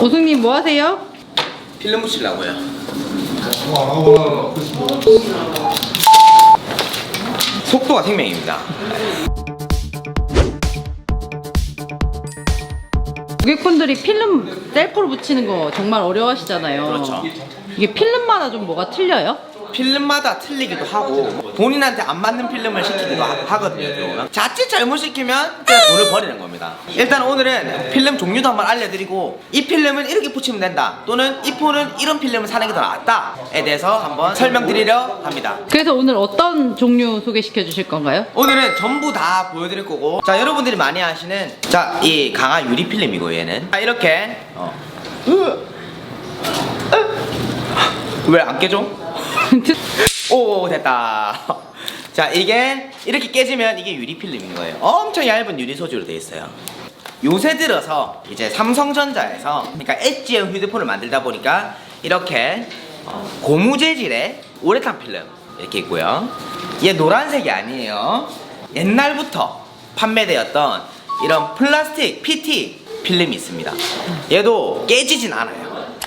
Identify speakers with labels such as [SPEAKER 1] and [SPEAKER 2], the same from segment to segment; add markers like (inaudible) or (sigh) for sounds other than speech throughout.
[SPEAKER 1] 오승님 뭐 하세요?
[SPEAKER 2] 필름 붙이려고요. 속도가 생명입니다.
[SPEAKER 1] 고객분들이 필름 셀프로 붙이는 거 정말 어려워하시잖아요.
[SPEAKER 2] 그렇죠.
[SPEAKER 1] 이게 필름마다 좀 뭐가 틀려요?
[SPEAKER 2] 필름마다 틀리기도 하고 본인한테 안 맞는 필름을 시키기도 하, 거든요 자칫 잘못 시키면 그냥 돈을 버리는 겁니다. 일단 오늘은 필름 종류도 한번 알려드리고 이 필름은 이렇게 붙이면 된다 또는 이 폰은 이런 필름을 사는 게 더 낫다에 대해서 한번 설명드리려 합니다.
[SPEAKER 1] 그래서 오늘 어떤 종류 소개시켜 주실 건가요?
[SPEAKER 2] 오늘은 전부 다 보여드릴 거고 자 여러분들이 많이 아시는 자 이 강화 유리 필름이고 얘는 자 이렇게 어. 왜안 깨져? 오 됐다. 자 이게 이렇게 깨지면 이게 유리 필름인 거예요. 엄청 얇은 유리 소재로 되어 있어요. 요새 들어서 이제 삼성전자에서 그러니까 엣지형 휴대폰을 만들다 보니까 이렇게 어, 고무 재질의 우레탄 필름 이렇게 있고요. 얘 노란색이 아니에요. 옛날부터 판매되었던 이런 플라스틱 PT 필름이 있습니다. 얘도 깨지진 않아요.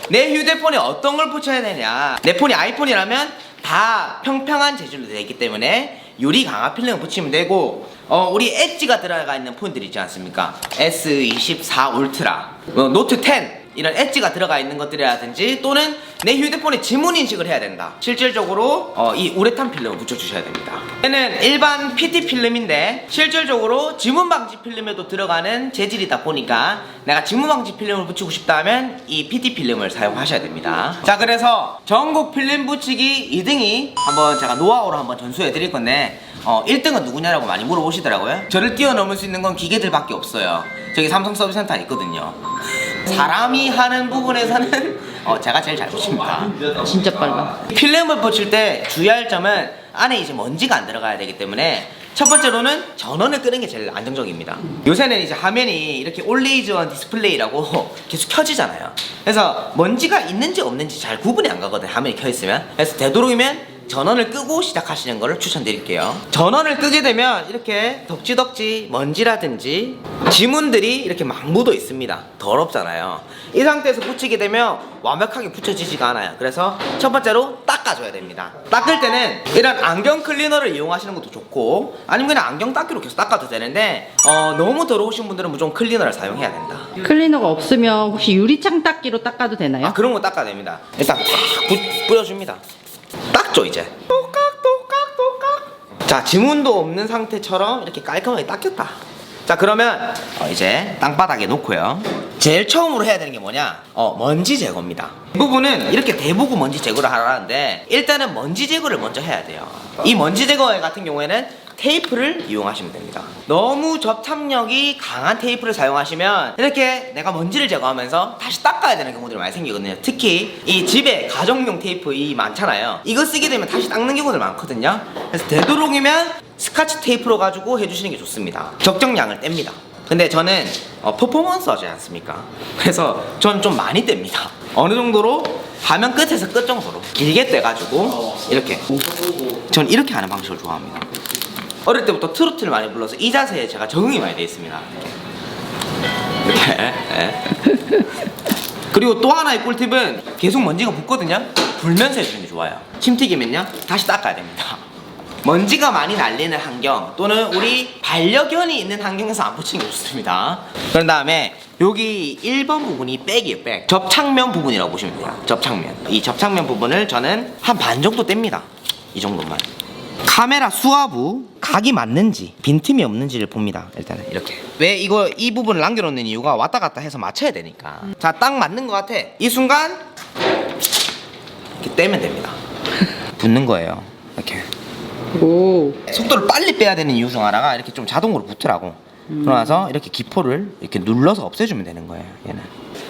[SPEAKER 2] 내 휴대폰에 어떤 걸 붙여야 되냐? 내 폰이 아이폰이라면 다 평평한 재질로 되어 있기 때문에 유리 강화 필름을 붙이면 되고 어, 우리 엣지가 들어가 있는 폰들 있지 않습니까? S24 울트라. 어, 노트 10 이런 엣지가 들어가 있는 것들이라든지 또는 내 휴대폰에 지문 인식을 해야 된다. 실질적으로 어, 이 우레탄 필름을 붙여주셔야 됩니다. 얘는 일반 PT 필름인데 실질적으로 지문 방지 필름에도 들어가는 재질이다 보니까 내가 지문 방지 필름을 붙이고 싶다면 이 PT 필름을 사용하셔야 됩니다. 자 그래서 전국 필름 붙이기 2등이 한번 제가 노하우로 한번 전수해 드릴 건데 어, 1등은 누구냐라고 많이 물어보시더라고요. 저를 뛰어넘을 수 있는 건 기계들밖에 없어요. 저기 삼성 서비스 센터 있거든요 사람이 하는 부분에서는 (laughs) 어, 제가 제일 잘 붙입니다
[SPEAKER 1] 진짜 빨라.
[SPEAKER 2] 필름을 붙일 때 주의할 점은 안에 이제 먼지가 안 들어가야 되기 때문에 첫 번째로는 전원을 끄는 게 제일 안정적입니다. 요새는 이제 화면이 이렇게 올레이즈원 디스플레이라고 (laughs) 계속 켜지잖아요. 그래서 먼지가 있는지 없는지 잘 구분이 안 가거든요. 화면이 켜 있으면. 그래서 되도록이면 전원을 끄고 시작하시는 것을 추천드릴게요. 전원을 끄게 되면 이렇게 덕지덕지 먼지라든지 지문들이 이렇게 막 묻어 있습니다. 더럽잖아요. 이 상태에서 붙이게 되면 완벽하게 붙여지지가 않아요. 그래서 첫 번째로 닦아줘야 됩니다. 닦을 때는 이런 안경 클리너를 이용하시는 것도 좋고 아니면 그냥 안경 닦기로 계속 닦아도 되는데 어, 너무 더러우신 분들은 무조건 클리너를 사용해야 된다.
[SPEAKER 1] 클리너가 없으면 혹시 유리창 닦기로 닦아도 되나요?
[SPEAKER 2] 아 그런 거 닦아야 됩니다. 일단 탁 뿌- 뿌려줍니다. 닦죠 이제. 똑깍 똑깍 똑깍. 자 지문도 없는 상태처럼 이렇게 깔끔하게 닦였다. 자 그러면 어, 이제 땅바닥에 놓고요. 제일 처음으로 해야 되는 게 뭐냐? 어 먼지 제거입니다. 이 부분은 이렇게 대보고 먼지 제거를 하라는데 일단은 먼지 제거를 먼저 해야 돼요. 이 먼지 제거 같은 경우에는 테이프를 이용하시면 됩니다. 너무 접착력이 강한 테이프를 사용하시면 이렇게 내가 먼지를 제거하면서 다시 닦아야 되는 경우들이 많이 생기거든요. 특히 이 집에 가정용 테이프 이 많잖아요. 이거 쓰게 되면 다시 닦는 경우들 많거든요. 그래서 되도록이면 스카치 테이프로 가지고 해주시는 게 좋습니다. 적정량을 뗍니다. 근데 저는 어, 퍼포먼스 하지 않습니까? 그래서 전 좀 많이 뗍니다. 어느 정도로 화면 끝에서 끝 정도로 길게 떼가지고 이렇게 전 이렇게 하는 방식을 좋아합니다. 어릴 때부터 트로트를 많이 불러서 이 자세에 제가 적응이 많이 돼 있습니다. 이렇게. 예. 그리고 또 하나의 꿀팁은 계속 먼지가 붙거든요. 불면서 해주는 게 좋아요. 침 튀기면요 다시 닦아야 됩니다. 먼지가 많이 날리는 환경 또는 우리 반려견이 있는 환경에서 안 붙이는 게 좋습니다. 그런 다음에 여기 1번 부분이 백이에요, 백. 접착면 부분이라고 보시면 돼요. 접착면. 이 접착면 부분을 저는 한 반 정도 뗍니다. 이 정도만. 카메라 수화부 각이 맞는지 빈틈이 없는지를 봅니다. 일단은 이렇게. 왜 이거 이 부분을 남겨놓는 이유가 왔다 갔다 해서 맞춰야 되니까. 자, 딱 맞는 것 같아. 이 순간 이렇게 떼면 됩니다. (laughs) 붙는 거예요. 이렇게.
[SPEAKER 1] 오.
[SPEAKER 2] 속도를 빨리 빼야 되는 이유 중 하나가 이렇게 좀 자동으로 붙으라고. 그러나서 이렇게 기포를 이렇게 눌러서 없애주면 되는 거예요. 얘는.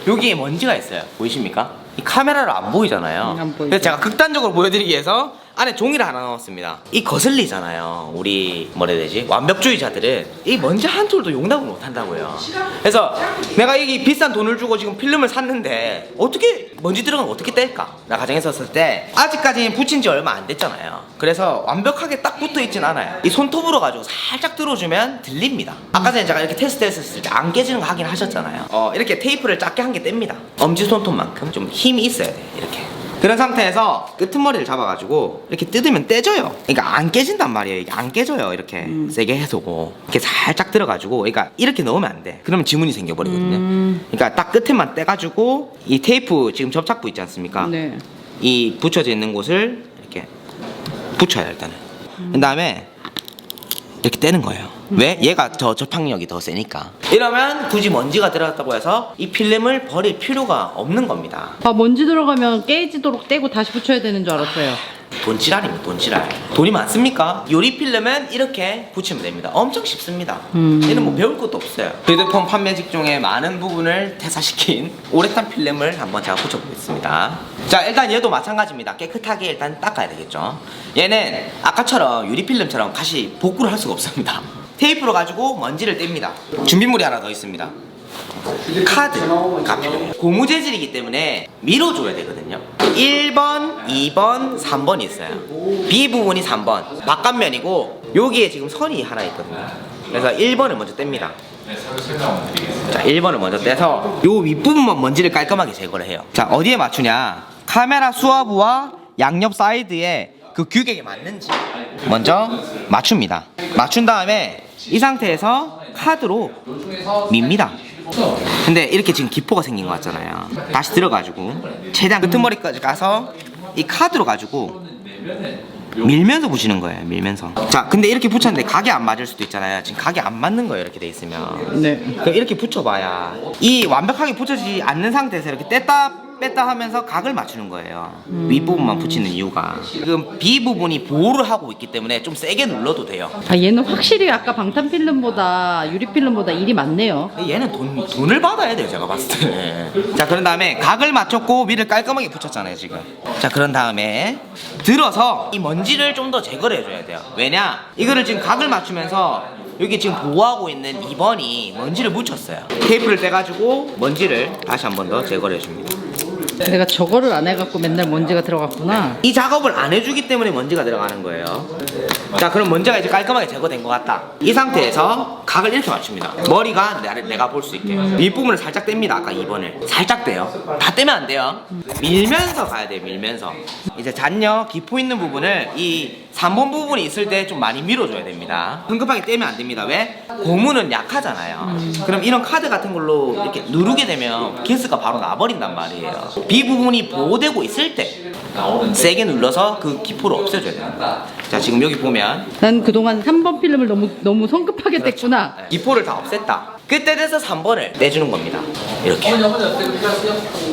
[SPEAKER 2] 여기에 먼지가 있어요. 보이십니까? 이 카메라로 안 보이잖아요.
[SPEAKER 1] 음, 안 보이죠.
[SPEAKER 2] 그래서 제가 극단적으로 보여드리기 위해서 안에 종이를 하나 넣었습니다. 이 거슬리잖아요. 우리 뭐라 해야 되지? 완벽주의자들은 이 먼지 한 톨도 용납을 못 한다고요. 그래서 내가 이 비싼 돈을 주고 지금 필름을 샀는데 어떻게 먼지 들어가면 어떻게 뗄까? 나 가정했었을 때 아직까지 붙인 지 얼마 안 됐잖아요. 그래서 완벽하게 딱 붙어 있진 않아요. 이 손톱으로 가지고 살짝 들어주면 들립니다. 아까 전에 제가 이렇게 테스트 했었을 때 안 깨지는 거 확인 하셨잖아요. 어, 이렇게 테이프를 작게 한 개 뗍니다. 엄지 손톱만큼 좀 힘이 있어야 돼. 이렇게. 그런 상태에서 끄트머리를 잡아가지고 이렇게 뜯으면 떼져요. 그러니까 안 깨진단 말이에요. 이게 안 깨져요. 이렇게 세게 해서고 이렇게 살짝 들어가지고 그러니까 이렇게 넣으면 안 돼. 그러면 지문이 생겨버리거든요. 그러니까 딱 끝에만 떼가지고 이 테이프 지금 접착부 있지 않습니까?
[SPEAKER 1] 네.
[SPEAKER 2] 이 붙여져 있는 곳을 이렇게 붙여요 일단은. 그 다음에 이렇게 떼는 거예요. 왜? 얘가 더 접착력이 더 세니까. 이러면 굳이 먼지가 들어갔다고 해서 이 필름을 버릴 필요가 없는 겁니다.
[SPEAKER 1] 아 먼지 들어가면 깨지도록 떼고 다시 붙여야 되는 줄 알았어요.
[SPEAKER 2] 돈지랄입니다 돈지랄 돈이 많습니까? 요리 필름은 이렇게 붙이면 됩니다 엄청 쉽습니다
[SPEAKER 1] 음.
[SPEAKER 2] 얘는 뭐 배울 것도 없어요 휴대폰 판매 직종의 많은 부분을 퇴사시킨 오래탄 필름을 한번 제가 붙여보겠습니다 자 일단 얘도 마찬가지입니다 깨끗하게 일단 닦아야 되겠죠 얘는 아까처럼 유리 필름처럼 다시 복구를 할 수가 없습니다 테이프로 가지고 먼지를 뗍니다 준비물이 하나 더 있습니다 카드가 필요해요. 고무 재질이기 때문에 밀어줘야 되거든요. 1번, 2번, 3번이 있어요. B 부분이 3번, 바깥면이고 여기에 지금 선이 하나 있거든요. 그래서 1번을 먼저 뗍니다. 자, 1번을 먼저 떼서 요 윗부분만 먼지를 깔끔하게 제거를 해요. 자, 어디에 맞추냐? 카메라 수화부와 양옆 사이드에 그 규격에 맞는지 먼저 맞춥니다. 맞춘 다음에 이 상태에서 카드로 밉니다. 근데 이렇게 지금 기포가 생긴 것 같잖아요. 다시 들어가지고 최대한 끄트머리까지 가서 이 카드로 가지고 밀면서 붙이는 거예요. 밀면서. 자, 근데 이렇게 붙였는데 각이 안 맞을 수도 있잖아요. 지금 각이 안 맞는 거예요. 이렇게 돼 있으면.
[SPEAKER 1] 네.
[SPEAKER 2] 그럼 이렇게 붙여봐야 이 완벽하게 붙여지지 않는 상태에서 이렇게 뗐다 뺐다 하면서 각을 맞추는 거예요. 윗부분만 붙이는 이유가 지금 B 부분이 보호를 하고 있기 때문에 좀 세게 눌러도 돼요.
[SPEAKER 1] 아 얘는 확실히 아까 방탄 필름보다 유리 필름보다 일이 많네요.
[SPEAKER 2] 얘는 돈, 돈을 받아야 돼요 제가 봤을 때. 자 그런 다음에 각을 맞췄고 위를 깔끔하게 붙였잖아요 지금. 자 그런 다음에 들어서 이 먼지를 좀 더 제거를 해줘야 돼요. 왜냐 이거를 지금 각을 맞추면서 여기 지금 보호하고 있는 2번이 먼지를 묻혔어요. 테이프를 떼가지고 먼지를 다시 한 번 더 제거를 해줍니다.
[SPEAKER 1] 내가 저거를 안 해갖고 맨날 먼지가 들어갔구나.
[SPEAKER 2] 이 작업을 안 해주기 때문에 먼지가 들어가는 거예요. 자, 그럼 먼지가 이제 깔끔하게 제거된 것 같다. 이 상태에서 각을 이렇게 맞춥니다. 머리가 내, 내가 볼 수 있게. 윗부분을 살짝 뗍니다. 아까 2번을. 살짝 떼요. 다 떼면 안 돼요. 밀면서 가야 돼요. 밀면서. 이제 잔여, 기포 있는 부분을 이 3번 부분이 있을 때 좀 많이 밀어줘야 됩니다. 성급하게 떼면 안 됩니다. 왜? 고무는 약하잖아요. 그럼 이런 카드 같은 걸로 이렇게 누르게 되면 기스가 바로 나버린단 말이에요. B 부분이 보호되고 있을 때 세게 눌러서 그 기포를 없애줘야 됩니다. 자, 지금 여기 보면
[SPEAKER 1] 난 그동안 3번 필름을 너무 너무 성급하게 뗐구나.
[SPEAKER 2] 네, 기포를 다 없앴다. 그때 돼서 3번을 내주는 겁니다. 이렇게.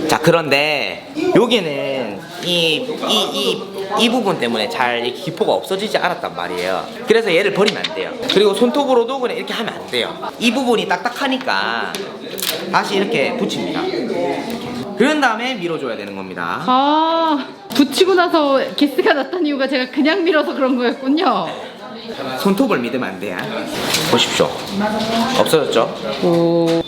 [SPEAKER 2] 자, 그런데 여기는 이, 이, 이, 이 부분 때문에 잘 이 기포가 없어지지 않았단 말이에요. 그래서 얘를 버리면 안 돼요. 그리고 손톱으로도 그냥 이렇게 하면 안 돼요. 이 부분이 딱딱하니까 다시 이렇게 붙입니다. 그런 다음에 밀어줘야 되는 겁니다.
[SPEAKER 1] 아 붙이고 나서 기스가 났던 이유가 제가 그냥 밀어서 그런 거였군요.
[SPEAKER 2] 손톱을 믿으면 안 돼요. 보십시오. 없어졌죠?
[SPEAKER 1] 오.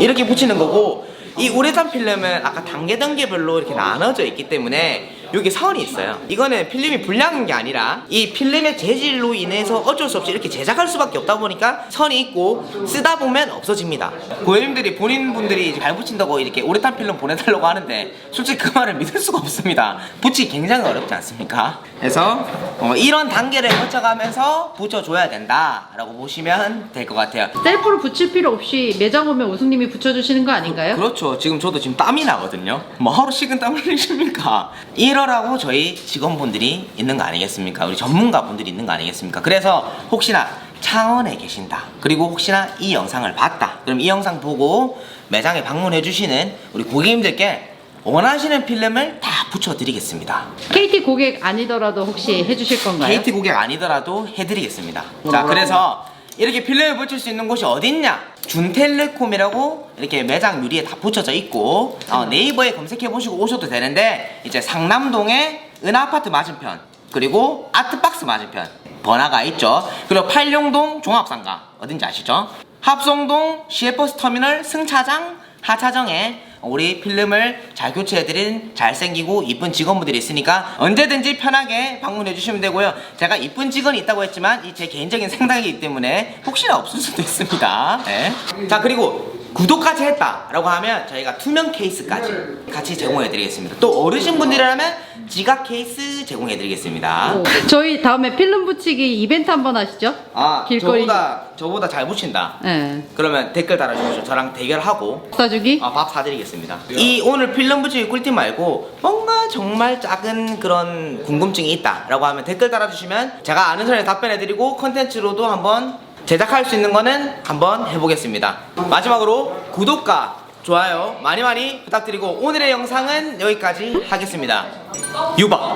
[SPEAKER 2] 이렇게 붙이는 거고 이 우레탄 필름은 아까 단계 단계별로 이렇게 나눠져 있기 때문에 여기 선이 있어요. 이거는 필름이 불량인 게 아니라 이 필름의 재질로 인해서 어쩔 수 없이 이렇게 제작할 수밖에 없다 보니까 선이 있고 쓰다 보면 없어집니다. 고객님들이 본인 분들이 이제 잘 붙인다고 이렇게 우레탄 필름 보내달라고 하는데 솔직히 그 말을 믿을 수가 없습니다. 붙이기 굉장히 어렵지 않습니까? 그래서 어, 이런 단계를 거쳐가면서 붙여줘야 된다 라고 보시면 될 것 같아요.
[SPEAKER 1] 셀프로 붙일 필요 없이 매장 오면 우승님이 붙여주시는 거 아닌가요?
[SPEAKER 2] 그렇죠. 지금 저도 지금 땀이 나거든요. 뭐 하루 식은 땀 흘리십니까? 이 러라고 저희 직원분들이 있는 거 아니겠습니까? 우리 전문가분들이 있는 거 아니겠습니까? 그래서 혹시나 창원에 계신다. 그리고 혹시나 이 영상을 봤다. 그럼 이 영상 보고 매장에 방문해 주시는 우리 고객님들께 원하시는 필름을 다 붙여드리겠습니다.
[SPEAKER 1] KT 고객 아니더라도 혹시 해주실 건가요?
[SPEAKER 2] KT 고객 아니더라도 해드리겠습니다. 자, 그래서 이렇게 필름을 붙일 수 있는 곳이 어딨냐? 준텔레콤이라고 이렇게 매장 유리에 다 붙여져 있고 어, 네이버에 검색해 보시고 오셔도 되는데 이제 상남동의 은하아파트 맞은편 그리고 아트박스 맞은편 번화가 있죠. 그리고 팔룡동 종합상가 어딘지 아시죠? 합성동 시외버스 터미널 승차장 하차정에 우리 필름을 잘 교체해드린 잘생기고 이쁜 직원분들이 있으니까 언제든지 편하게 방문해 주시면 되고요. 제가 이쁜 직원이 있다고 했지만 이 제 개인적인 생각이기 때문에 혹시나 없을 수도 있습니다. 네. 자 그리고 구독까지 했다라고 하면 저희가 투명 케이스까지 같이 제공해 드리겠습니다. 또 어르신분들이라면 지갑 케이스 제공해드리겠습니다.
[SPEAKER 1] 저희 다음에 필름 붙이기 이벤트 한번 하시죠?
[SPEAKER 2] 아
[SPEAKER 1] 길거리.
[SPEAKER 2] 저보다 저보다 잘 붙인다.
[SPEAKER 1] 네.
[SPEAKER 2] 그러면 댓글 달아주십시오. 저랑 대결하고
[SPEAKER 1] 사주기?
[SPEAKER 2] 아, 밥 사드리겠습니다. 이 오늘 필름 붙이기 꿀팁 말고 뭔가 정말 작은 그런 궁금증이 있다라고 하면 댓글 달아주시면 제가 아는 선에 답변해드리고 컨텐츠로도 한번 제작할 수 있는 거는 한번 해보겠습니다. 마지막으로 구독과 좋아요 많이 많이 부탁드리고 오늘의 영상은 여기까지 하겠습니다. 유바.